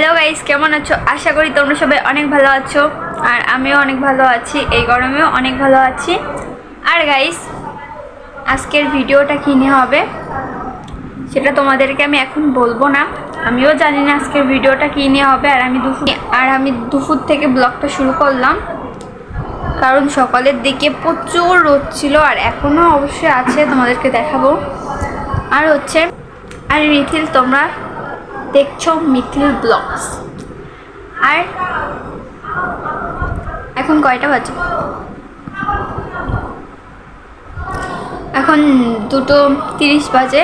Hello guys কেমন আছো? আশা করি তোমরা সবাই অনেক ভালো আছো। আর আমিও অনেক ভালো আছি, এই গরমেও অনেক ভালো আছি। আর গাইস আজকের ভিডিওটা কী নিয়ে হবে? সেটা তোমাদেরকে আমি এখন বলব না। আমিও জানি না আজকের ভিডিওটা কী নিয়ে হবে, আর আমি দুপুর আর আমি দুপুর থেকে ব্লগটা শুরু করলাম। কারণ সকালের দিকে প্রচুর রোদ ছিল, আর এখনও অবশ্যই আছে, তোমাদেরকে দেখাবো। আর হচ্ছে আর মিথিল তোমরা দেখছ মিথিল ব্লগস। আর এখন কয়টা বাজে? এখন দুটো তিরিশ বাজে।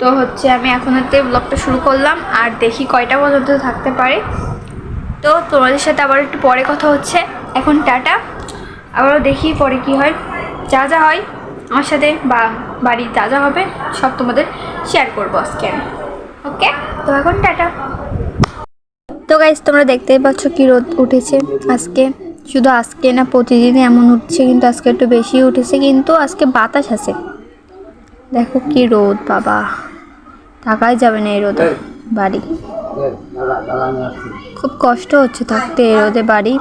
তো হচ্ছে আমি এখন হতে ব্লগটা শুরু করলাম, আর দেখি কয়টা পর্যন্ত থাকতে পারে। তো তোমাদের সাথে আবার একটু পরে কথা হচ্ছে। এখন টাটা। আবারও দেখি পরে কি হয়। যা যা হয় আমার সাথে বা বাড়ির যা যা হবে সব তোমাদের শেয়ার করব আজকে আমি। ওকে? তো এখন টাটা। তো গাইজ তোমরা দেখতেই পাচ্ছ কি রোদ উঠেছে। আজকে শুধু আজকে না প্রতিদিন এমন উঠছে কিন্তু আজকে একটু বেশি উঠেছে কিন্তু আজকে বাতাস আছে। দেখো কি রোদ বাবা। থাকাই যাবে না এই রোদে বাড়ি। খুব কষ্ট হচ্ছে থাকতে এই রোদে বাড়ি।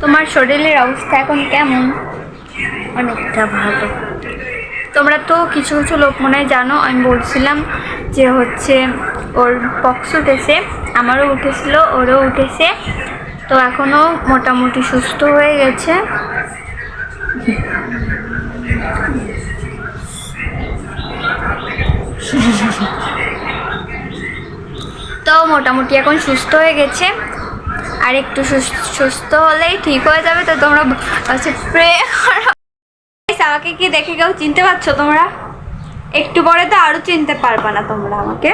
তোমার শরীরের অবস্থা এখন কেমন? অনেকটা ভালো। তোমরা তো কিছু কিছু লোক মনে হয় জানো, আমি বলছিলাম যে হচ্ছে ওর পক্স উঠেছে, আমারও উঠেছিল, ওরও উঠেছে। তো এখনও মোটামুটি সুস্থ হয়ে গেছে। তো মোটামুটি এখন সুস্থ হয়ে গেছে। আর একটু সুস- সুস্থ হলেই ঠিক হয়ে যাবে, তো তোমরা হচ্ছে প্রে Guys, আমাকে কি দেখে কেউ চিনতে পারছ তোমরা? একটু পরে তো আরও চিনতে পারবা না তোমরা আমাকে।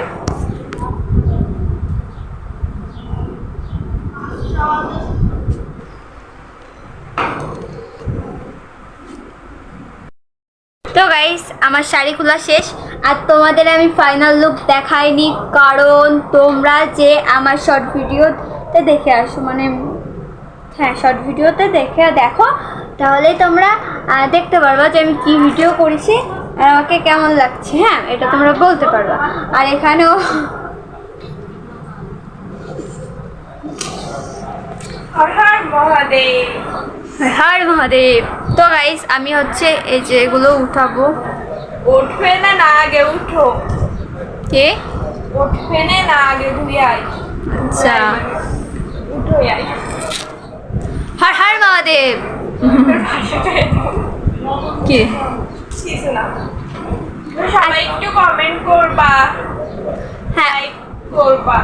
তো গাইস আমার শাড়ি খোলা শেষ। আর তোমাদের আমি ফাইনাল লুক দেখাইনি কারণ তোমরা যে আমার শর্ট ভিডিওতে দেখে আসো মানে হ্যাঁ শর্ট ভিডিওতে দেখে দেখো তাহলেই তোমরা দেখতে পারবা যে আমি কি ভিডিও করেছি আর আমাকে কেমন লাগছে হ্যাঁ এটা তোমরা বলতে পারবা আর এখানেও হর মহাদেব তো গাইস আমি হচ্ছে এই যে এগুলো উঠাবো উঠবে না না আগে উঠো কে উঠবে না না আগে ধুয়ে আচ্ছা উঠো আই হর হর মহাদেব কে? কিছু না সবাই একটু কমেন্ট করবা। হ্যাঁ। করবা।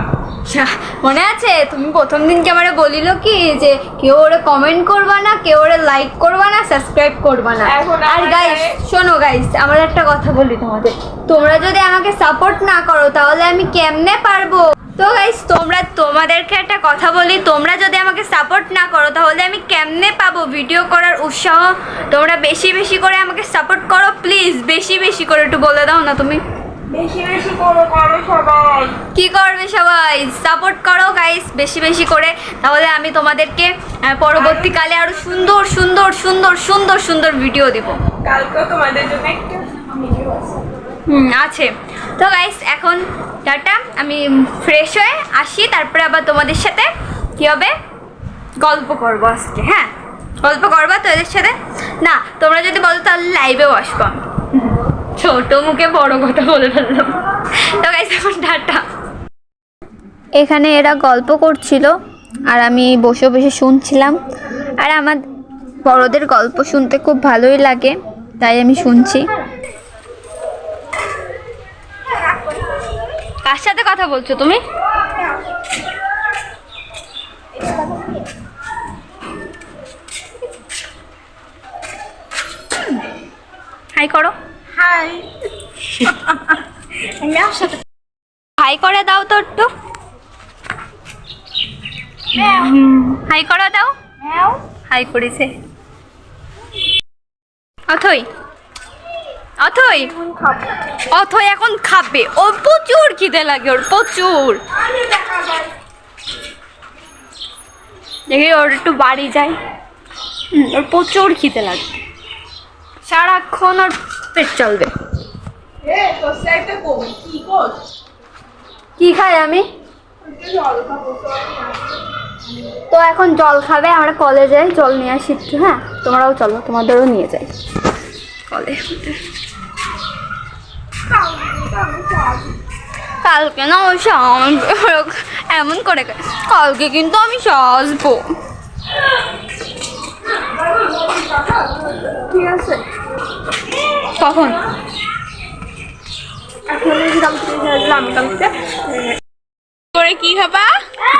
মনে আছে? তুমি প্রথম দিনকে আমারে বলিল কি যে কেউ ওরে কমেন্ট করবা না কেউ ওরে লাইক করবা না সাবস্ক্রাইব করবা না। আর গাইস শোনো গাইস আমার একটা কথা বলি তোমাদের। তোমরা যদি আমাকে সাপোর্ট না করো তাহলে আমি কেমনে পারব? তো গাইস তোমরা তোমাদেরকে একটা কথা বলি। তোমরা যদি আমাকে সাপোর্ট না করো তাহলে আমি কেমনে পাবো ভিডিও করার উৎসাহ? তোমরা বেশি বেশি করে আমাকে সাপোর্ট করো প্লিজ বেশি বেশি করে একটু বলে দাও না তুমি। বেশি বেশি করো করো সবাই। কি করবে সবাই? সাপোর্ট করো গাইস বেশি বেশি করে। তাহলে আমি তোমাদেরকে পরবর্তীকালে আরও সুন্দর সুন্দর সুন্দর সুন্দর সুন্দর ভিডিও দিব। কালকে তোমাদের জন্য একটা ভিডিও আছে। হুম আছে। তো গাইস এখন টাটা। আমি ফ্রেশ হয়ে আসি, তারপরে আবার তোমাদের সাথে কি হবে? গল্প করব আজকে হ্যাঁ? গল্প করবা তো এদের সাথে। না, তোমরা যদি বলো তাহলে লাইভেও আসব আমি। ছোট মুখে বড় কথা বলে ফেললাম। তো গাইস এখন টাটা। এখানে এরা গল্প করছিল, আর আমি বসে বসে শুনছিলাম। আর আমার বড়দের গল্প শুনতে খুব ভালোই লাগে, তাই আমি শুনছি। কার সাথে কথা বলছো তুমি? হাই করো। হাই। হাই করে দাও তো একটু। হাই করে দাও। হাই করেছে। অথই। অথই? অথই এখন খাবে। ওর প্রচুর খিদে লাগে ওর প্রচুর। দেখি ওর একটু বাড়ি যাই। ওর প্রচুর খিদে লাগে। সারাক্ষণ ওর পেট চলবে। কি খাই আমি? তো এখন জল খাবে আমরা কলেজে জল নিয়ে আসি হ্যাঁ? তোমরাও চলো তোমাদেরও নিয়ে যাই। কলে কালকে না ওই এমন করে। কালকে কিন্তু আমি সাজবো। ঠিক আছে। কখন? করে কি খাবা?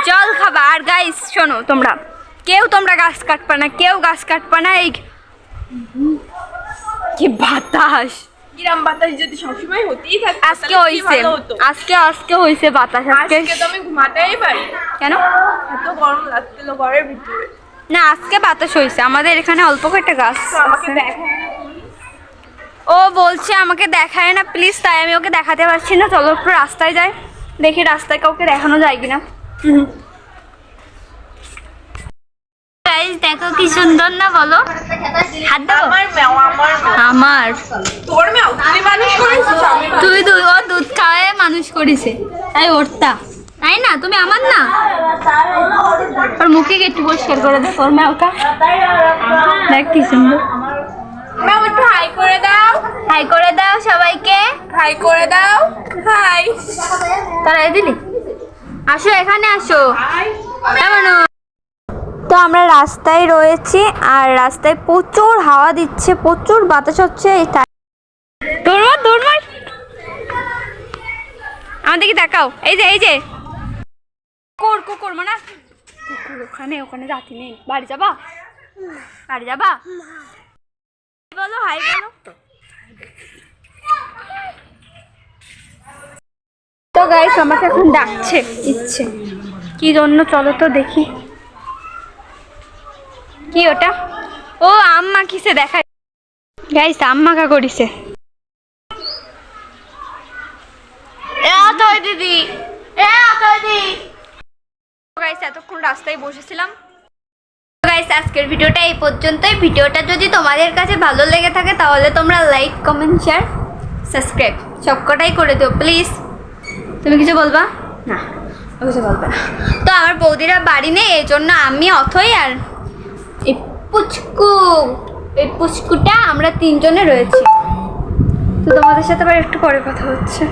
জল খাবা। আর গাইস শোনো তোমরা। কেউ তোমরা গাছ কাটবা না কেউ গাছ কাটবা না এই কি বাতাস। কিরাম বাতাস যদি সবসময় হতেই থাকে আজকে হইছে। আজকে আজকে হইছে বাতাস আজকে আজকে তো আমি ঘুমাতেই পারি। কেন? এত গরম লাগছিল ঘরের ভিতরে। না আজকে বাতাস হইছে। আমাদের এখানে অল্প কয়েকটা গাছ আমাকে। দেখো ও বলছে আমাকে দেখায় না প্লিজ তাই আমি ওকে দেখাতে পারছি না। চলো একটু রাস্তায় যাই। দেখি রাস্তায় কাউকে দেখানো যায় কিনা। গাইস দেখো কি সুন্দর না বলো? হাত দেবো আমার তোর মানুষ করেছিস তুই দুধ ও দুধ খাওয়ায় মানুষ করেছে। তাই ওরটা। তাই না? তুমি আমার না? ওর মুখে একটু পরিষ্কার করে দে ওর ম্যাওটা। দেখ কি সুন্দর। মেও একটু হাই করে দাও। হাই করে দাও সবাইকে। হাই করে দাও। হাই। তারা দিলি? আসো এখানে আসো। কেমন তো আমরা রাস্তায় রয়েছি আর রাস্তায় প্রচুর হাওয়া দিচ্ছে, প্রচুর বাতাস হচ্ছে এই আমাদেরকে দেখাও। এই যে এই যে। কুকুর কুকুর মানে ওখানে ওখানে রাতি নেই। বাড়ি যাবা? বাড়ি যাবা? বলো, হাই বলো। তো গাইস আমাকে এখন ডাকছে ইচ্ছে কি জন্য? চলো তো দেখি। কি ওটা? ও আম্মা কিসে দেখা গাইস আম্মা কা করিছে? দিদি। গাইস এতক্ষণ রাস্তায় বসেছিলাম। গাইস আজকের ভিডিওটা এই পর্যন্তই। ভিডিওটা যদি তোমাদের কাছে ভালো লেগে থাকে তাহলে তোমরা লাইক কমেন্ট শেয়ার সাবস্ক্রাইব সবকটাই করে দিও প্লিজ তুমি কিছু বলবা? না কিছু বলবে না। তো আমার বৌদিরা বাড়ি নেই এই জন্য আমি অথই আর এই পুচকু, এই পুচকুটা আমরা তিনজনে রয়েছি। তো তোমাদের সাথে আবার একটু পরে কথা হচ্ছে।